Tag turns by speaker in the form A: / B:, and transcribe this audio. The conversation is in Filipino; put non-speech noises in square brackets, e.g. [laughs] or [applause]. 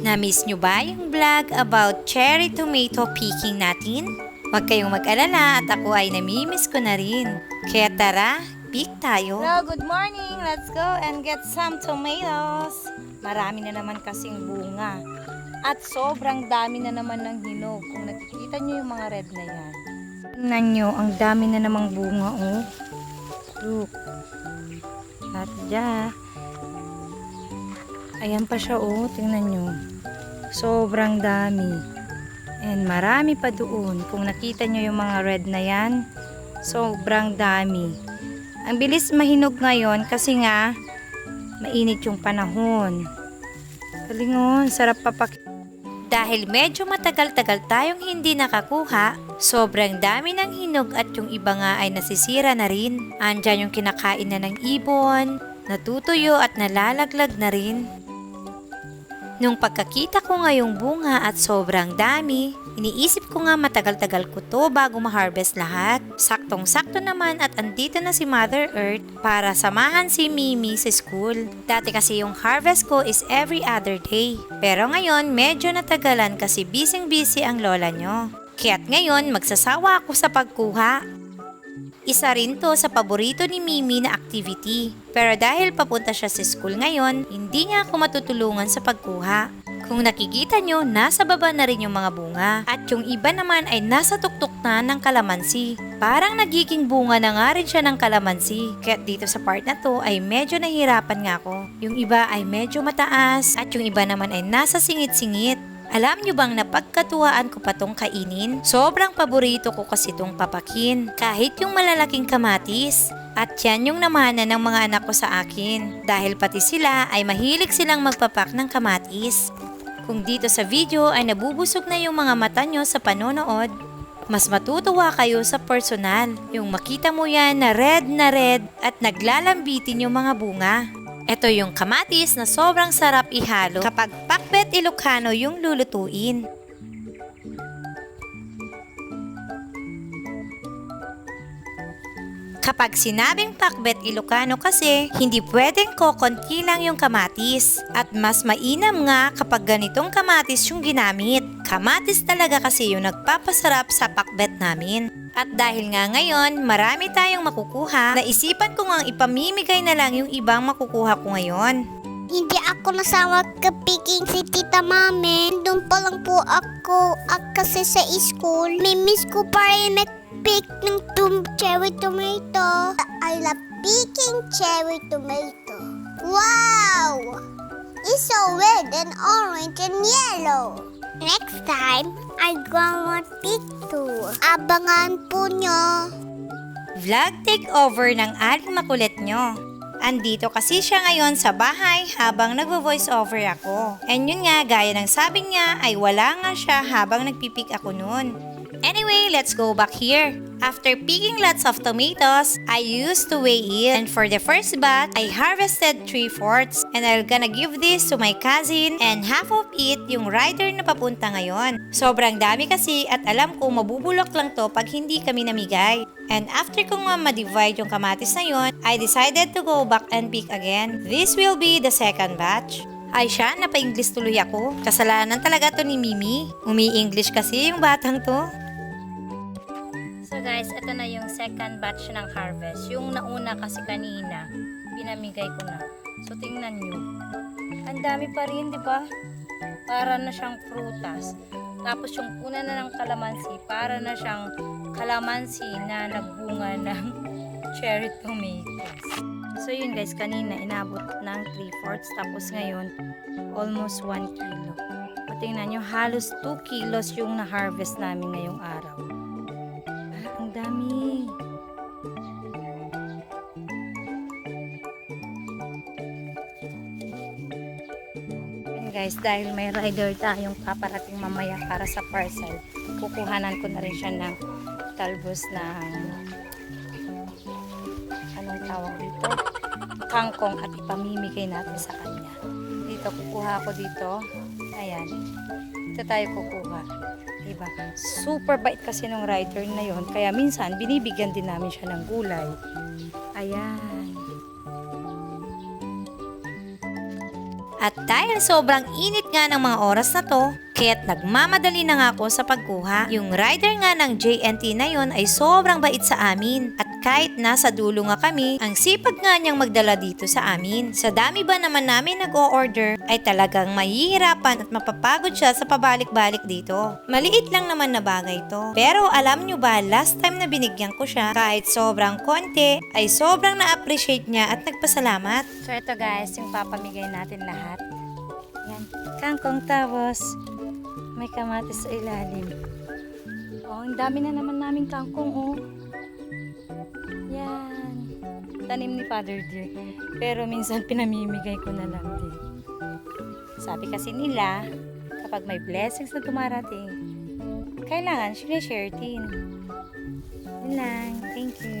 A: Na-miss nyo ba yung vlog about cherry tomato picking natin? Huwag kayong mag-alala at ako ay namimiss ko na rin. Kaya tara, pick tayo. Hello, good morning. Let's go and get some tomatoes. Marami na naman kasing bunga. At sobrang dami na naman ng hinog. Kung nakikita nyo yung mga red na yan. Tingnan nyo, ang dami na namang bunga, oh. Look. At dyan. Ayan pa siya, oh. Tingnan nyo. Sobrang dami. And marami pa doon. Kung nakita nyo yung mga red na yan, sobrang dami. Ang bilis mahinog ngayon kasi nga, mainit yung panahon. Kalingon, sarap papak... Dahil medyo matagal-tagal tayong hindi nakakuha, sobrang dami ng hinog at yung iba nga ay nasisira na rin. Andyan yung kinakain na ng ibon, natutuyo at nalalaglag na rin. Nung pagkakita ko ngayong bunga at sobrang dami, iniisip ko nga matagal-tagal ko to bago ma-harvest lahat. Saktong-sakto naman at andito na si Mother Earth para samahan si Mimi sa school. Dati kasi yung harvest ko is every other day. Pero ngayon medyo natagalan kasi busy-busy ang lola nyo. Kaya't ngayon magsasawa ako sa pagkuha. Isa rin to sa paborito ni Mimi na activity. Pero dahil papunta siya sa school ngayon, hindi niya ako matutulungan sa pagkuha. Kung nakikita nyo, nasa baba na rin yung mga bunga. At yung iba naman ay nasa tuktok na ng kalamansi. Parang nagiging bunga na nga rin siya ng kalamansi. Kaya dito sa part na to ay medyo nahirapan nga ako. Yung iba ay medyo mataas at yung iba naman ay nasa singit-singit. Alam nyo bang napagkatuwaan ko pa tong kainin? Sobrang paborito ko kasi tong papakin. Kahit yung malalaking kamatis. At yan yung namana ng mga anak ko sa akin. Dahil pati sila ay mahilig silang magpapak ng kamatis. Kung dito sa video ay nabubusog na yung mga mata nyo sa panonood, mas matutuwa kayo sa personal. Yung makita mo yan na red na red at naglalambitin yung mga bunga. Ito yung kamatis na sobrang sarap ihalo kapag pakbet Ilocano yung lulutuin. Kapag sinabing pakbet Ilocano kasi, hindi pwedeng kokonti lang yung kamatis. At mas mainam nga kapag ganitong kamatis yung ginamit. Kamatis talaga kasi yung nagpapasarap sa pakbet namin. At dahil nga ngayon, marami tayong makukuha, naisipan ko nga ipamimigay na lang yung ibang makukuha ko ngayon.
B: Hindi ako nasama kapiking si Tita Mami. Doon pa lang po ako at kasi sa school. May miss ko pa rin nag-pick ng tum cherry tomato. I love picking cherry tomato. Wow! It's so red and orange and yellow. Next time, I gonna pick too. Abangan po nyo.
A: Vlog takeover ng aling makulit nyo. Andito kasi siya ngayon sa bahay habang nagvo-voice over ako. And yun nga, gaya ng sabi niya, ay wala nga siya habang nagpipik ako noon. Anyway, let's go back here. After picking lots of tomatoes, I used to weigh it. And for the first batch, I harvested 3 fourths. And I'm gonna give this to my cousin and half of it yung rider na papunta ngayon. Sobrang dami kasi at alam ko mabubulok lang to pag hindi kami namigay. And after kong ma-divide yung kamatis na yon, I decided to go back and pick again. This will be the second batch. Ay siya, napa-English tuloy ako. Kasalanan talaga to ni Mimi. Umi-English kasi yung batang to. Guys, ito na yung second batch ng harvest. Yung nauna kasi kanina, pinamigay ko na. So tingnan nyo. Ang dami pa rin, di ba? Para na siyang prutas. Tapos yung una na ng kalamansi, para na siyang kalamansi na nagbunga [laughs] ng cherry tomatoes. So yun guys, kanina inabot ng 3 fourths. Tapos ngayon, almost 1 kilo. O tingnan nyo, halos 2 kilos yung na-harvest namin ngayong araw. Ang dami. Yun guys, dahil may rider tayong paparating mamaya para sa parcel, kukuhanan ko na rin siya ng talbos ng anong tawag dito? Kangkong at ipamimigay natin sa kanya. Dito, kukuha ko dito. Ayan. Dito tayo kukuha. Diba? Super bait kasi nung rider na yon Kaya minsan, binibigyan din namin siya ng gulay. Ayan. At dahil sobrang init nga ng mga oras na to, kaya't nagmamadali na nga ako sa pagkuha. Yung rider nga ng JNT na yon ay sobrang bait sa amin. At kahit nasa dulo nga kami, ang sipag nga niyang magdala dito sa amin. Sa dami ba naman namin nag-o-order, ay talagang mahihirapan at mapapagod siya sa pabalik-balik dito. Maliit lang naman na bagay to. Pero alam nyo ba, last time na binigyan ko siya, kahit sobrang konti, ay sobrang na-appreciate niya at nagpasalamat. So ito guys, yung papamigay natin lahat. Yan, kangkong tapos may kamatis sa ilalim. Oh, ang dami na naman naming kangkong oh. Tanim ni Father Dear. Pero minsan pinamimigay ko na lang din. Sabi kasi nila, kapag may blessings na dumarating, kailangan sinishare din. Yun lang. Thank you.